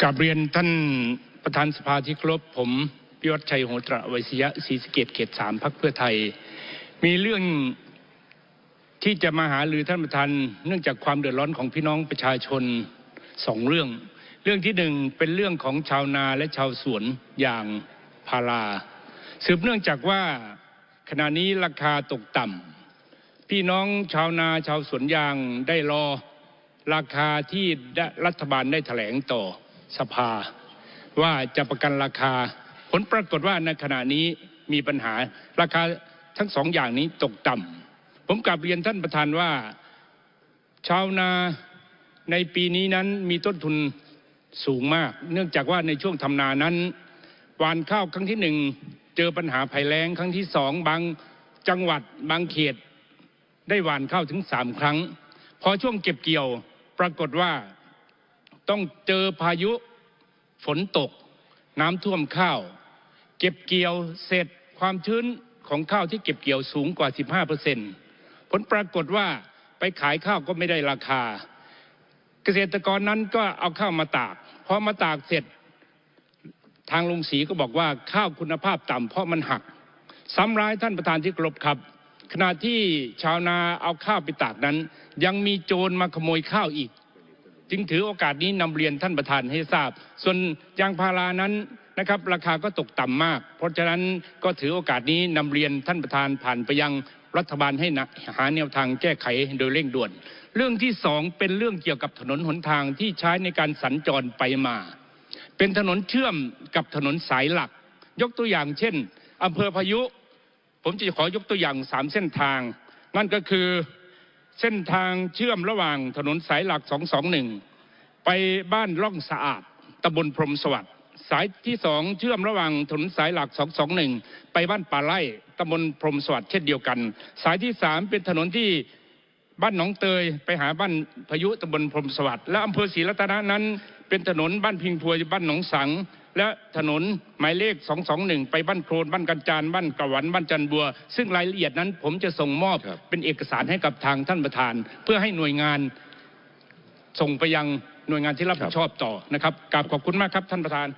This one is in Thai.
กราบเรียนท่านประธานสภาที่ครพผมพิวัฒชัยโหตระวยสยะศรีสเกตเขตสามพักเพื่อไทย มีเรื่องที่จะมาหาหรือท่านประธานเนื่องจากความเดือดร้อนของพี่น้องประชาชนสองเรื่อง เรื่องที่หนึ่งเป็นเรื่องของชาวนาและชาวสวนอย่างพาราสืบเนื่องจากว่าขณะนี้ราคาตกต่ำพี่น้องชาวนาชาวสวนยางได้รอราคาที่รัฐบาลได้แถลงต่อ สภา ว่าจะประกันราคา ผลปรากฏว่าในขณะนี้มีปัญหาราคาทั้งสองอย่างนี้ตกต่ำผมกลับเรียนท่านประธานว่าชาวนาในปีนี้นั้นมีต้นทุนสูงมาก เนื่องจากว่าในช่วงทำนานั้นหวานข้าวครั้งที่หนึ่งเจอปัญหาภัยแล้งครั้งที่สองบางจังหวัดบางเขต ได้หวานข้าวถึงสามครั้ง พอช่วงเก็บเกี่ยวปรากฏว่า ต้องเจอพายุฝนตกน้ำท่วมข้าวเก็บเกี่ยวเสร็จความชื้นของข้าวที่เก็บเกี่ยวสูงกว่า 15%ผลปรากฏว่าไปขายข้าวก็ไม่ได้ราคา เกษตรกรนั้นก็เอาข้าวมาตากพอมาตากเสร็จทางลงสีก็บอกว่าข้าวคุณภาพต่ำเพราะมันหักซ้ำร้ายท่านประธานที่กรบครับ ขณะที่ชาวนาเอาข้าวไปตากนั้น ยังมีโจรมาขโมยข้าวอีก จึงถือโอกาสนี้นำเรียนท่านประธานให้ทราบ ส่วนยางพารานั้นนะครับราคาก็ตกต่ำมาก เพราะฉะนั้นก็ถือโอกาสนี้นำเรียนท่านประธานผ่านไปยังรัฐบาลให้หาแนวทางแก้ไขโดยเร่งด่วน เรื่องที่สองเป็นเรื่องเกี่ยวกับถนนหนทางที่ใช้ในการสัญจรไปมา เป็นถนนเชื่อมกับถนนสายหลัก ยกตัวอย่างเช่นอำเภอพายุ ผมจะขอยกตัวอย่างสามเส้นทาง นั่นก็คือ เส้นทางเชื่อมระหว่างถนนสายหลัก 221 ไปบ้านร่องสะอาดตำบลพรมสวัสดิ์สายที่สองเชื่อมระหว่างถนนสายหลัก 221 ไปบ้านป่าไร่ตำบลพรมสวัสดิ์เช่นเดียวกัน สายที่สามเป็นถนนที่บ้านหนองเตยไปหาบ้านพายุตำบลพรมสวัสดิ์และอำเภอศรีรัตนะนั้น เป็นถนนบ้านพิงพวยบ้านหนองสัง และถนนหมายเลข221 ไปบ้านโครนบ้านกันจานบ้านกระหวันบ้านจันบัว ซึ่งรายละเอียดนั้นผมจะส่งมอบครับเป็นเอกสารให้กับทางท่านประธาน เพื่อให้หน่วยงานส่งไปยังหน่วยงานที่รับผิดชอบต่อนะครับกราบขอบคุณมากครับท่านประธาน